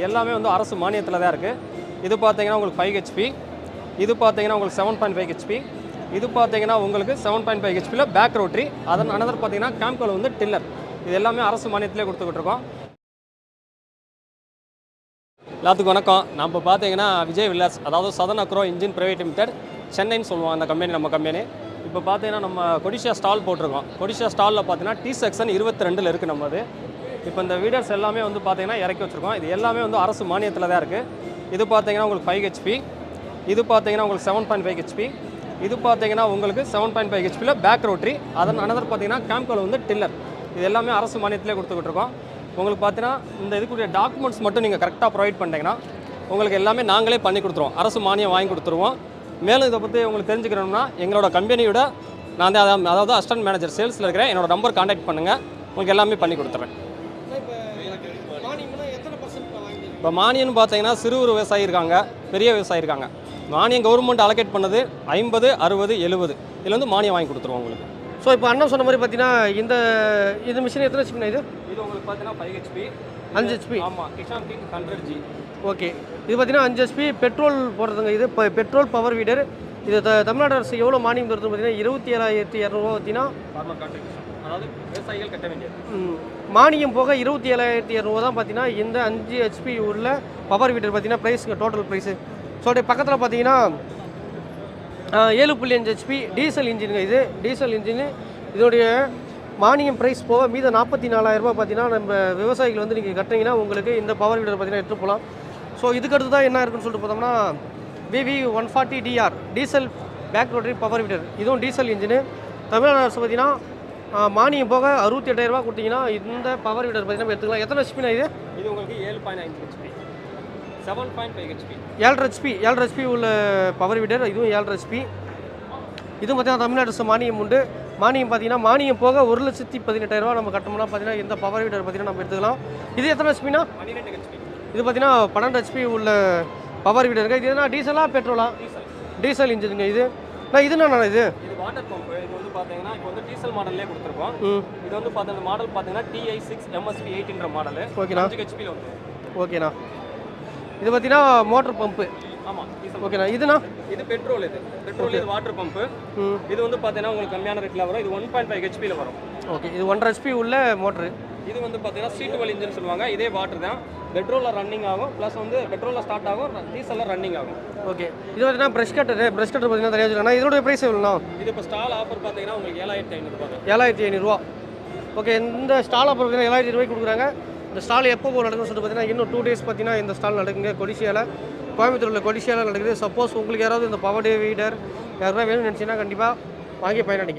இது எல்லாமே வந்து அரசு மானியத்தில் தான் இருக்குது இது பார்த்தீங்கன்னா உங்களுக்கு ஃபைவ் ஹெச்பி இது பார்த்தீங்கன்னா உங்களுக்கு செவன் பாயிண்ட் ஃபைவ் ஹெச்பி இது பார்த்தீங்கன்னா உங்களுக்கு செவன் பாயிண்ட் ஃபைவ் ஹெச்பியில் பேக் ரோட்ரி அதன் அனதர் பார்த்தீங்கன்னா கேம்கோல் வந்து டில்லர் இது எல்லாமே அரசு மானியத்திலே கொடுத்துக்கிட்டு இருக்கோம். எல்லாத்துக்கும் வணக்கம். நம்ம பார்த்தீங்கன்னா விஜய் வில்லாஸ் அதாவது southern agro engine private limited சென்னைன்னு சொல்லுவோம் அந்த கம்பெனி நம்ம கம்பெனி இப்போ பார்த்தீங்கன்னா நம்ம கொடிஷா ஸ்டால் போட்டிருக்கோம். கொடிஷா ஸ்டாலில் பார்த்தீங்கன்னா டி செக்ஷன் இருபத்தி ரெண்டில் இருக்குது நம்ம அது. இப்போ இந்த வீடர்ஸ் எல்லாமே வந்து பார்த்தீங்கன்னா இறக்கி வச்சுருக்கோம். இது எல்லாமே வந்து அரசு மானியத்தில் தான் இருக்குது இது பார்த்தீங்கன்னா உங்களுக்கு ஃபைவ் ஹெச்பி இது பார்த்தீங்கன்னா உங்களுக்கு செவன் பாயிண்ட் ஃபைவ் ஹெச்பி இது பார்த்தீங்கன்னா உங்களுக்கு செவன் பாயிண்ட் ஃபைவ் ஹெச்பியில் பேக் ரோட்ரி அதன் அனதர் பார்த்தீங்கன்னா கேம்கோல் வந்து டில்லர் இது எல்லாமே அரசு மானியத்திலே கொடுத்துக்கிட்டு இருக்கோம். உங்களுக்கு பார்த்தீங்கன்னா இந்த இதுக்குரிய டாக்குமெண்ட்ஸ் மட்டும் நீங்கள் கரெக்டாக ப்ரொவைட் பண்ணிட்டீங்கன்னா உங்களுக்கு எல்லாமே நாங்களே பண்ணி கொடுத்துருவோம். அரசு மானியம் வாங்கி கொடுத்துருவோம். மேலும் இதை பற்றி உங்களுக்கு தெரிஞ்சுக்கணும்னா எங்களோட கம்பெனியோட நான் அதாவது அசிஸ்டன்ட் மேனேஜர் சேல்ஸில் இருக்கிறேன். என்னோட நம்பர் காண்டாக்ட் பண்ணுங்கள் உங்களுக்கு எல்லாமே பண்ணி கொடுத்துறேன். இப்போ மானியம்னு பார்த்தீங்கன்னா சிறு ஒரு விவசாயி இருக்காங்க பெரிய விவசாயி இருக்காங்க. மானியம் கவர்மெண்ட் அலோகேட் பண்ணது ஐம்பது அறுபது எழுபது. இதில் வந்து மானியம் வாங்கி கொடுத்துருவோம் உங்களுக்கு. ஸோ இப்போ அண்ணன் சொன்ன மாதிரி பார்த்தீங்கன்னா இந்த இது மிஷின் எத்தனை ஹெச்பி இது? இது உங்களுக்கு பார்த்தீங்கன்னா ஃபைவ் ஹெச்பி அஞ்சு ஹெச்பி ஆமாம் Kishan king hundred G okay. இது பார்த்தீங்கன்னா அஞ்சு ஹெச்பி பெட்ரோல் போடுறதுங்க இது. இப்போ பெட்ரோல் பவர் வீடர். இது த தமிழ்நாடு அரசு எவ்வளோ மானியம் தருது பார்த்தீங்கன்னா இருபத்தி ஏழாயிரத்தி இரநூறுவா பார்த்தீங்கன்னா அதாவது விவசாயிகள் கட்ட வேண்டியது. மானியம் போக இருபத்தி ஏழாயிரத்தி இரநூறுவா தான் பார்த்தீங்கன்னா இந்த அஞ்சு ஹெச்பி உள்ள பவர் வீட்டர் பார்த்தீங்கன்னா ப்ரைஸுங்க டோட்டல் ப்ரைஸு ஸோ அப்படியே பக்கத்தில் பார்த்தீங்கன்னா ஏழு புள்ளி அஞ்சு ஹெச்பி டீசல் இன்ஜினுங்க இது. டீசல் இன்ஜினு இதோடைய மானியம் ப்ரைஸ் போக மீத நாற்பத்தி நாலாயிரரூபா பார்த்தீங்கன்னா நம்ம விவசாயிகள் வந்து நீங்கள் கட்டினீங்கன்னா உங்களுக்கு இந்த பவர் வீடர் பார்த்தீங்கன்னா எடுத்து போகலாம். ஸோ இதுக்கு அடுத்து தான் என்ன இருக்குன்னு சொல்லிட்டு பார்த்தோம்னா VV one forty TR diesel back rotary power weeder இதுவும் டீசல் இன்ஜினு தமிழ்நாடு அரசு பார்த்தீங்கன்னா மானியம் போக அறுபத்தி எட்டாயிரரூபா கொடுத்தீங்கன்னா இந்த பவர் வீடர் பார்த்தீங்கன்னா எடுத்துக்கலாம். எத்தனை ஹெச்பினா இது? இது உங்களுக்கு ஏழு பாயிண்ட் அஞ்சு HP seven point five HP ஏழரை ஹெச்பி ஏழரை ஹெச்பி உள்ள பவர் வீடர் இதுவும் ஏழரை ஹெச்பி இதுவும் பார்த்தீங்கன்னா தமிழ்நாடு அரசு மானியம் உண்டு. மானியம் பார்த்தீங்கன்னா மானியம் போக ஒரு லட்சத்தி பதினெட்டாயிரரூபா நம்ம கட்டணும்னா பார்த்தீங்கன்னா இந்த பவர் வீடர் பார்த்தீங்கன்னா நம்ம எடுத்துக்கலாம். இது எத்தனை ஹெச்பினா பன்னிரெண்டு ஹெச்பி இது பார்த்தீங்கன்னா பன்னெண்டு ஹெச்பி உள்ள பவர் வீடருங்க இது என்ன டீசலா பெட்ரோலா டீசல் டீசல் இன்ஜினுங்க இது. நான் இது என்ன இது? இது வாட்டர் பம்ப் இது வந்து பார்த்தீங்கன்னா இப்போ வந்து டீசல் மாடல்லே கொடுத்துருக்கோம். இது வந்து பார்த்தீங்கன்னா மாடல் பார்த்தீங்கன்னா டிஐ சிக்ஸ் எம்எஸ்பி எயிட்ன்ற மாடல் ஓகேண்ணா. அஞ்சு ஹெச்பியில் வந்து ஓகேண்ணா. இது பார்த்தீங்கன்னா மோட்டர் பம்பு ஓகேண்ணா. இதுண்ணா? இது பெட்ரோல் இது. பெட்ரோல் இது வாட்டர் பம்பு ம். இது வந்து பார்த்தீங்கன்னா உங்களுக்கு கம்மியான ரேட்டில் வரும். இது ஒன் பாயிண்ட் ஃபைவ் ஹெச்பியில் வரும். ஓகே. இது ஒன்றரை ஹெச்பி உள்ள மோட்ரு இது வந்து பார்த்தீங்கன்னா சீட்டு வல் இன்ஜின் சொல்லுவாங்க. இதே வாட்டர் தான். பெட்ரோலில் ரன்னிங் ஆகும். ப்ளஸ் வந்து பெட்ரோலில் ஸ்டார்ட் ஆகும். டீசலில் ரன்னிங் ஆகும். ஓகே இது பார்த்தீங்கன்னா ப்ரெஷ் கட்டரு ப்ரெஷ் கட்டர் பார்த்தீங்கன்னா தனியாக வச்சுருக்கேன் இதோட ப்ரைஸ் எவ்வளோண்ணா? இது இப்போ ஸ்டால் ஆஃபர் பார்த்தீங்கன்னா உங்களுக்கு ஏழாயிரத்தி ஐநூறுபா ஏழாயிரத்தி ஐநூறுரூவா ஓகே இந்த ஸ்டால் அப்புறம் பார்த்தீங்கன்னா ஏழாயிரத்தி ரூபாய்க்கு கொடுக்குறாங்க. இந்த ஸ்டால் எப்போ நடக்கும்னு சொல்லிட்டு பார்த்தீங்கன்னா இன்னும் டூ டேஸ் பார்த்தீங்கன்னா இந்த ஸ்டால் நடக்குங்க. கொடிசியாவில் கோயம்புத்தூரில் கொடிசியாவில் நடக்குது. சப்போஸ் உங்களுக்கு யாராவது இந்த பவர் டே வீடர் யாராவது வேணும்னு நினச்சிங்கன்னா கண்டிப்பாக வாங்கி பயனடைங்க.